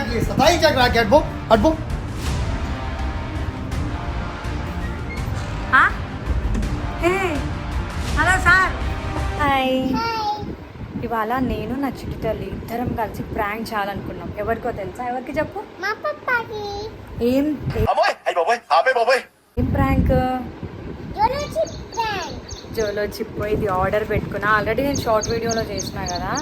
Exactly సతాయించక రాకి అడ్బో అడ్బో హలో సార్ హాయ్ ఇవాళ నేను నా చిట్టి తల్లి ఇద్దరం కలిసి ప్రాంక్ చేయాలనుకున్నాం. ఎవరికో తెలుసా? ఎవరికి చెప్పు? మా పప్పాకి. ఏం ఏం ప్రాంక్ జోలో చిప్పు ఇది ఆర్డర్ పెట్టుకున్నా. ఆల్రెడీ నేను షార్ట్ వీడియోలో చేసిన కదా.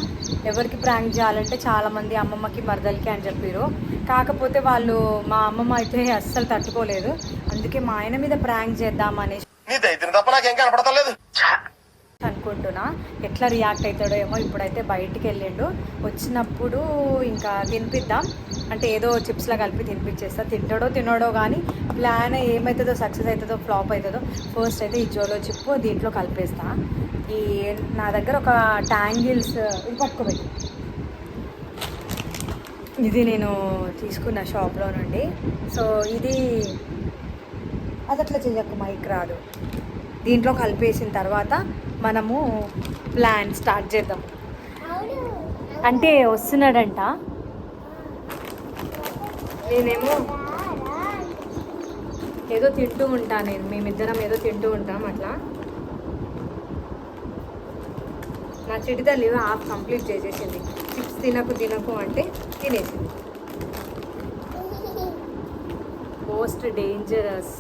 ఎవరికి ప్రాంక్ చేయాలంటే చాలా మంది అమ్మమ్మకి మరదలకి అని చెప్పారు కాకపోతే వాళ్ళు మా అమ్మమ్మ అయితే అస్సలు తట్టుకోలేదు. అందుకే మా ఆయన మీద ప్రాంక్ చేద్దామని అనుకుంటున్నా ఎట్లా రియాక్ట్ అవుతాడో ఏమో ఇప్పుడైతే బయటికి వెళ్ళిండు. వచ్చినప్పుడు ఇంకా తినిపిద్దాం. అంటే ఏదో చిప్స్లా కలిపి తినిపించేస్తా తింటాడో తినడో కానీ ప్లాన్ ఏమవుతుందో సక్సెస్ అవుతుందో ఫ్లాప్ అవుతుందో ఫస్ట్ అయితే ఈ జోలో చిప్పు దీంట్లో కలిపేస్తా. ఈ నా దగ్గర ఒక ట్యాంగిల్స్ ఇది పట్టుకోబెట్టి. ఇది నేను తీసుకున్న షాప్లో నుండి. సో ఇది అది అట్లా చెయ్యకు మైక్ రాదు. దీంట్లో కలిపేసిన తర్వాత మనము ప్లాన్ స్టార్ట్ చేద్దాం. అంటే వస్తున్నాడంట. నేనేమో ఏదో తింటూ ఉంటాను నేను మేమిద్దరం ఏదో తింటూ ఉంటాం అట్లా. నా చిటి తల్లి హాఫ్ కంప్లీట్ చేసేసింది. చిప్స్ తినకు తినకు అంటే తినేసింది. మోస్ట్ డేంజరస్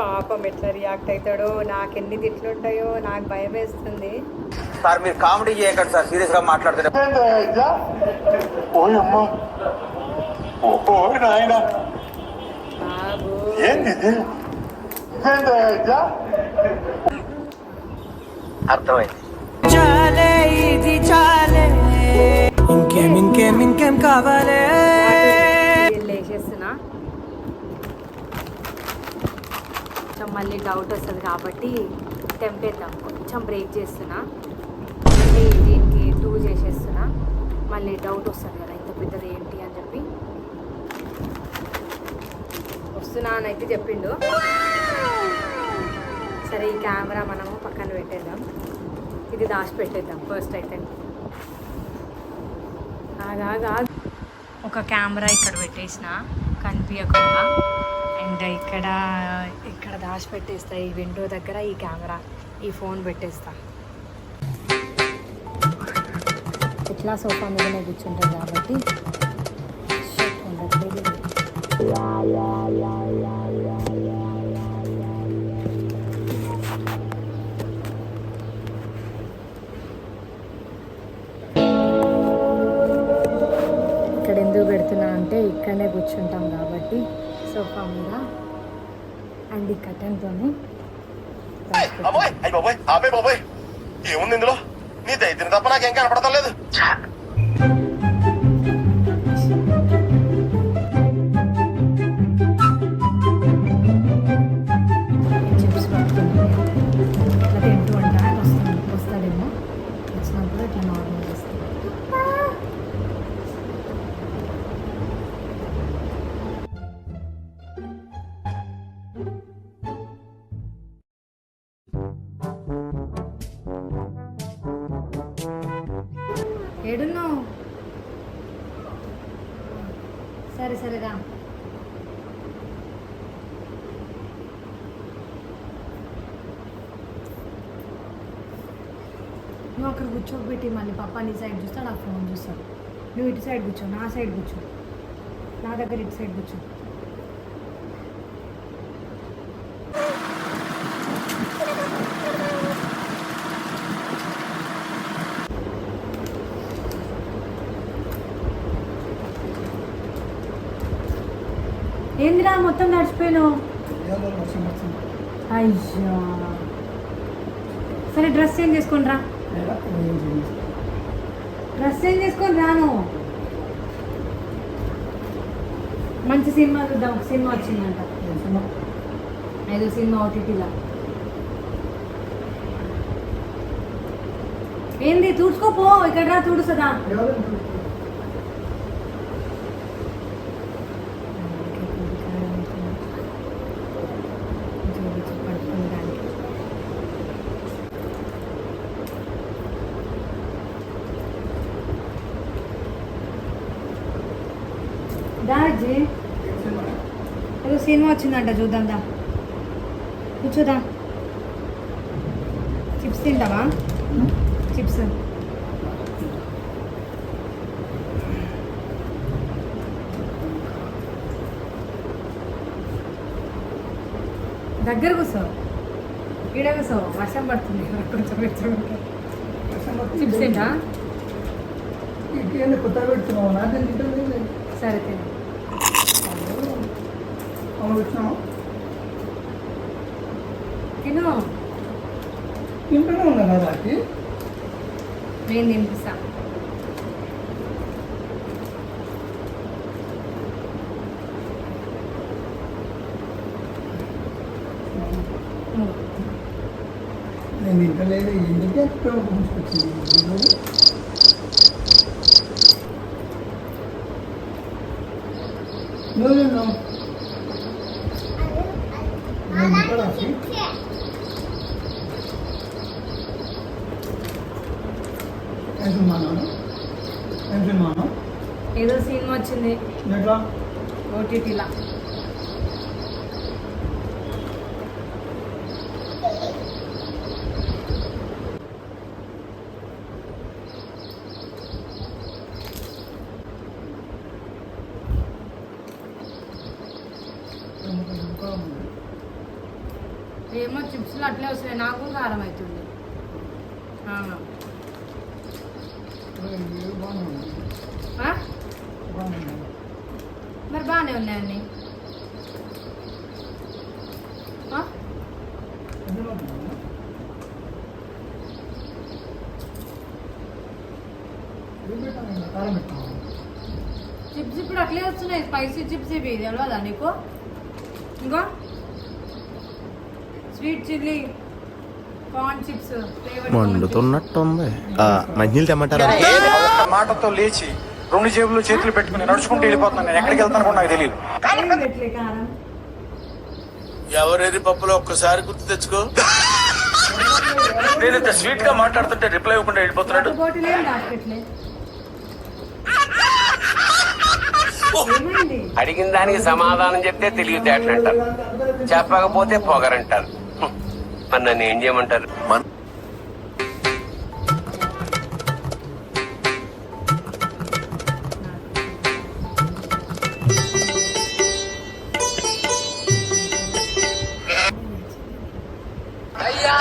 పాపం ఎట్లా రియాక్ట్ అవుతాడో నాకు ఎన్ని తిట్లు ఉంటాయో నాకు భయం వేస్తుంది. సార్ మీరు కామెడీ చేయకండి సార్ సీరియస్గా మాట్లాడుతున్నారు అర్థమైంది. చాలే ఇది చాలే. ఇంకేం ఇంకేం ఇంకేం కావాలే? కొంచెం మళ్ళీ డౌట్ వస్తుంది కాబట్టి తెంపేద్దాం. కొంచెం బ్రేక్ చేస్తున్నా. మళ్ళీ దీనికి టూ చేసేస్తున్నా. మళ్ళీ డౌట్ వస్తుంది కదా ఇంత పెద్దది ఏంటి అని చెప్పి. వస్తున్నా అని అయితే చెప్పిండు. సరే ఈ కెమెరా మనము పక్కన పెట్టేద్దాం. ఇది దాచి పెట్టేద్దాం ఫస్ట్ అయితే ఆగా ఒక కెమెరా ఇక్కడ పెట్టేసిన కనిపించకుండా అండ్ ఇక్కడ ఇక్కడ దాచి పెట్టేస్తా ఈ విండో దగ్గర ఈ కెమెరా ఈ ఫోన్ పెట్టేస్తా. ఇట్లా సోఫా మీదనే కూర్చుంటుంది కాబట్టి. ఉండట్లేదు. అంటే ఇక్కడనే కూర్చుంటాం కాబట్టి సోఫా మీద అండ్ ఈ కటన్తోనే ఏముంది ఇందులో? నీ దైత్యం తప్ప నాకేం కనపడతలేదు ఏడున్నావు సరే సరే రా. నువ్వు అక్కడ కూర్చోబెట్టి మళ్ళీ పప్ప నీ సైడ్ చూస్తాడు నాకు ఫోన్ చూస్తాడు. నువ్వు ఇటు సైడ్ కూర్చో నా సైడ్ కూర్చో. నా దగ్గర ఇటు సైడ్ కూర్చో. మొత్తం నడిచిపోయాను అయ్యా. సరే డ్రెస్ చేంజ్ చేసుకొని రా. డ్రెస్ చేంజ్ చేసుకొని రాను మంచి సినిమా చూద్దాం. ఒక సినిమా వచ్చిందంట. ఐదు సినిమా? ఓటీటీలో. ఏంది తుడుచుకోపో ఇక్కడ రా తుడుస్తుందా? దాజీ ఏదో సినిమా వచ్చిందంట చూద్దాం దా. కూర్చోదా? చిప్స్ తింటావా? చిప్స్. దగ్గర కూర్చో. ఈడ కూర్చో. వర్షం పడుతుంది. కొంచెం పెట్టుకుంటే చిప్స్ తింటా? కొత్తగా పెడుతున్నావు సరే తిను. అమలు వచ్చినావు తిను. తింటూనే ఉన్నా కదా రాకి నేను తినిపిస్తా. నేను తింటలేదు. ఎందుకే తీసుకొచ్చింది నువ్వు తిన్నావు? నేను తింటా రాకి ఏం సినిమాను ఏం సినిమాను ఏదో సినిమా వచ్చింది. ఎట్లా? ఓటీటీలా. ఏమో చిప్స్లు అట్లే వస్తున్నాయి. నాకు కారం అవుతుంది. మరి బాగానే ఉన్నాయండి చిప్స్ ఇప్పుడు అట్లే వస్తున్నాయి. స్పైసీ చిప్స్ ఇవి. తెలియదా నీకు? ఇంకా? స్వీట్ చిల్లీ కార్న్ చిప్స్ మండుతున్నట్టుంది. మంచినీళ్ళు తెమ్మంటారా? మాటతో లేచి రెండు జేబులు చేతులు పెట్టుకుని నడుచుకుంటూ వెళ్ళిపోతున్నాను. నేను ఎక్కడికి వెళ్తాను కూడా నాకు తెలియదు ఎవరేది పప్పులో ఒక్కసారి గుర్తు తెచ్చుకో. లేదంటే స్వీట్గా మాట్లాడుతుంటే రిప్లై ఇవ్వకుండా వెళ్ళిపోతున్నాడు. అడిగిన దానికి సమాధానం చెప్తే తెలివితేటలంటారు. చెప్పకపోతే పొగరంటారు. మరి నన్ను ఏం చేయమంటారు?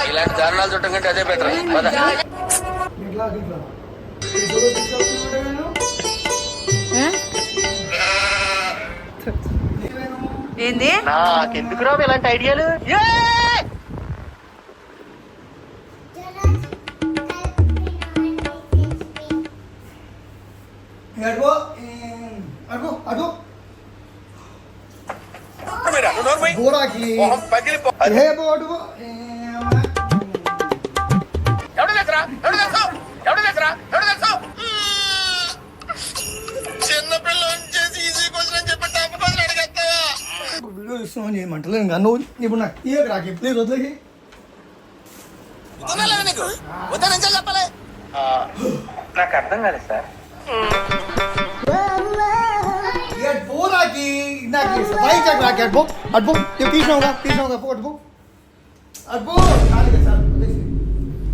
ఇలాంటి దారుణాలు చుట్టం కంటే అదే బెటర్ పద? ఏంది? నాకెందుకు రావు ఇలాంటి ఐడియాలు? వీడియో ఇస్తున్నావు ఇప్పుడు నాకు తీయకు రాకి ప్లీజ్ వదిలేకి. నీకు? వద్దని చెప్పలే. నాకు అర్థం కాలేదు సార్. ఏ బోరాకి నాకు సతాయి చెక్ రాకి అడుగు అడుగు నువ్వు తీసినావుగా తీసినావుగా పో సార్ వదిలేసి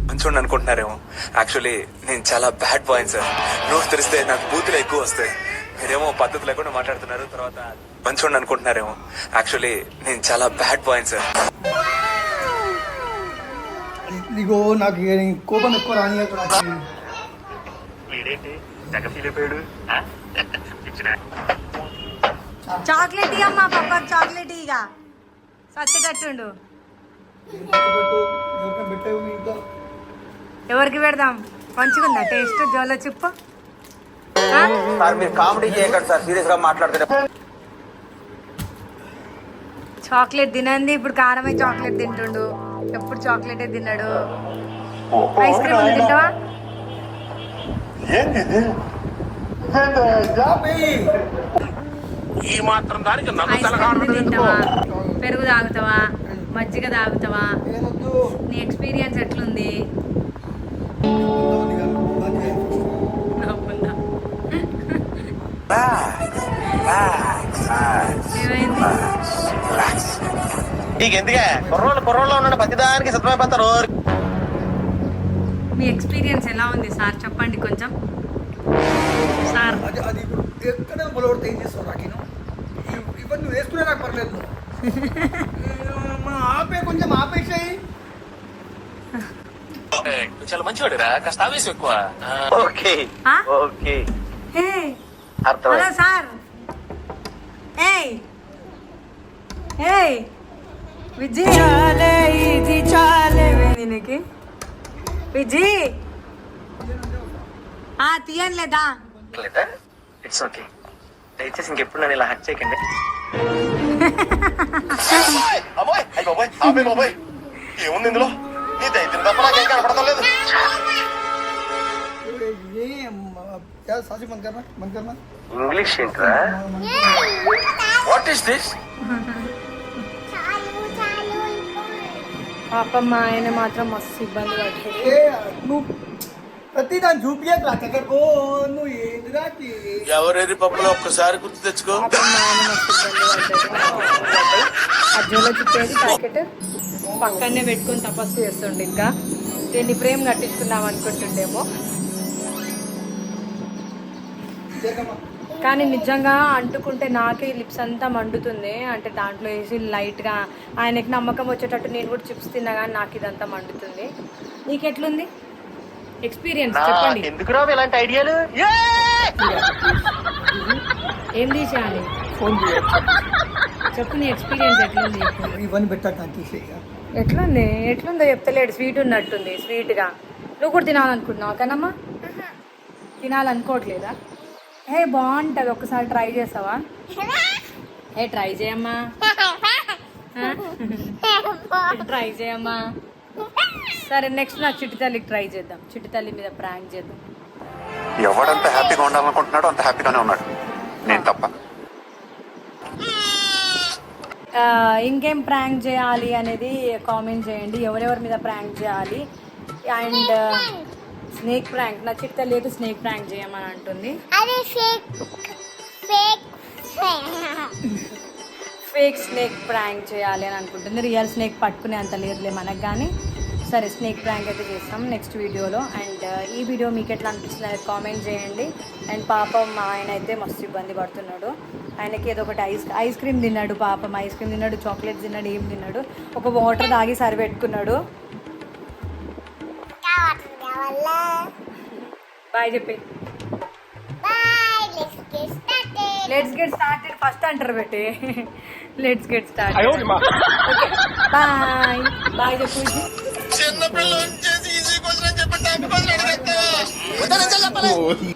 మంచోడిని అనుకుంటున్నారేమో యాక్చువల్లీ నేను చాలా బ్యాడ్ బాయ్ సార్ నోరు తెరిస్తే నాకు బూతులు ఎక్కువ వస్తాయి మీరేమో పద్ధతి లేకుండా మాట్లాడుతున్నారు తర్వాత మంచోడిని అనుకుంటున్నారేమో యాక్చువల్లీ నేను చాలా బ్యాడ్ బాయ్ సార్ నీకు నాకు కోపం ఎక్కువ రాని రాకి చాక్లెట్ ఇయ్యమ్మా పప్ప చాక్లెట్ ఇక పెట్టు ఎవరికైనా పెట్టేవు నీ ఇంట్లో ఎవరికి పెడదాం? మంచిగుందా? టేస్ట్? Jolo chip. ఆ? సార్ మీరు కామెడీ చేయకండి సార్ సీరియస్గా మాట్లాడుతుంటే. చాక్లెట్ తినంది ఇప్పుడు కారమే చాక్లెట్ తింటుండు. ఎప్పుడు చాక్లెటే తిన్నాడు? ఐస్ క్రీమ్ తింటావా? ఈ మాత్రం దానికి పెరుగు తాగుతావా? మజ్జిగ తాగుతావా? నీ ఎక్స్పీరియన్స్ ఎట్లుంది? నవ్వుందా? ఏమైంది? నీకు ఎందుకే కుర్రోళ్ళు కుర్రోళ్ళు ఉన్నాడు ప్రతిదానికి సిద్ధమైపోతారు మీ ఎక్స్పీరియన్స్ ఎలా ఉంది సార్? చెప్పండి కొంచెం. సార్. అది ఎక్కడ మొలవడితే ఏం చేస్తావు? నువ్వు వేసుకునే నాకు పర్లేదు. నువ్వు. మా ఆపే కొంచెం ఆపేసాయి. చాలా మంచివాడురా కాస్త ఆవేశం ఎక్కువ. ఓకే? ఓకే. Hello sir. ఏయ్. ఏయ్. విజయ్ చాలే ఇది చాలే. ఏమైంది నీకు విజీ. ఆ తీయను లేదా? ఇట్స్ ఓకే దయచేసి ఇంకెప్పుడు నన్ను ఇలా హక్ చేయకండి. అమ్మాయి అయ్యి బాబాయ్ ఆపే బాబాయ్ ఏముంది ఇందులో నీ దైత్యం తప్ప నాకేం కనపడతాం లేదు ये क्या सासी बंद करना बंद करना ఇంగ్లీష్ ఏంట్రా వాట్ ఈస్ దిస్ చాలు చాలు పాపం మా ఆయన మాత్రం మస్తు ఇబ్బంది పడుతుంది ఏ నువ్వు ప్రతి దాన్ని చూపించక రా ఎక్కడికో నువ్వు ఏంది రాకి ఎవరేది పప్పులో ఒక్కసారి గుర్తు తెచ్చుకో. చుట్టేది ప్యాకెట్ పక్కనే పెట్టుకొని తపస్సు చేస్తుండే ఇంకా. దీన్ని ఫ్రేమ్ కట్టించుకుందాం అనుకుంటుండేమో. కానీ నిజంగా అంటుకుంటే నాకే లిప్స్ అంతా మండుతుంది. అంటే దాంట్లో వేసి లైట్గా ఆయనకి నమ్మకం వచ్చేటట్టు నేను కూడా చిప్స్ తిన్నా కానీ నాకు ఇదంతా మండుతుంది. నీకు ఎట్లుంది ఎక్స్పీరియన్స్ చెప్పండి. ఎందుకు రావు ఇలాంటి ఐడియాలు? ఏం! తీసేయాలి? ఫోన్ చెప్పు నీ ఎక్స్పీరియన్స్ ఎట్లుంది. ఇవన్నీ పెట్టాక ఎట్లుంది? ఎట్లుందో చెప్తలేడు. స్వీట్ ఉన్నట్టుంది స్వీట్గా నువ్వు కూడా తినాలనుకుంటున్నావు కనమ్మా? తినాలనుకోవట్లేదా? ఏ బాగుంటుంది. ఒకసారి ట్రై చేస్తావా? ఏ ట్రై చేయమ్మా. ట్రై చేయమ్మా. సరే నెక్స్ట్ నా చిట్టి తల్లికి ట్రై చేద్దాం. చిట్టి తల్లి మీద ప్రాంక్ చేద్దాం. ఎవడంత హ్యాపీగా ఉండాలనుకుంటున్నాడో అంత హ్యాపీగానే ఉన్నాడు. నేను తప్ప. ఇంకేం ప్రాంక్ చేయాలి అనేది కామెంట్ చేయండి. ఎవరెవరి మీద ప్రాంక్ చేయాలి? అండ్ స్నేక్ ప్రాంక్ నా చిట్ట లేదు స్నేక్ ప్రాంక్ చేయమని అంటుంది. అదే fake fake fake snake prank చేయాలి అని అనుకుంటుంది. రియల్ స్నేక్ పట్టుకునే అంత లేదులే మనకు కానీ సరే స్నేక్ ప్రాంక్ అయితే చేస్తాం నెక్స్ట్ వీడియోలో. అండ్ ఈ వీడియో మీకు ఎట్లా అనిపిస్తుంది కామెంట్ చేయండి. అండ్ పాపం మా ఆయన అయితే మస్తు ఇబ్బంది పడుతున్నాడు. ఆయనకి ఏదో ఒకటి ఐస్ ఐస్ క్రీమ్ తిన్నాడు పాపం. ఐస్ క్రీమ్ తిన్నాడు చాక్లెట్ తిన్నాడు ఏం తిన్నాడు. ఒక వాటర్ తాగి సరి పెట్టుకున్నాడు. బాయ్ చెప్పి. Let's get started let's get started first అంటారు పెట్టి let's get start bye bye చెప్పు. చిన్న పిల్లలు చేసి ఈజీ క్వశ్చన్ చెప్పి టాపిక్ వదిలేడు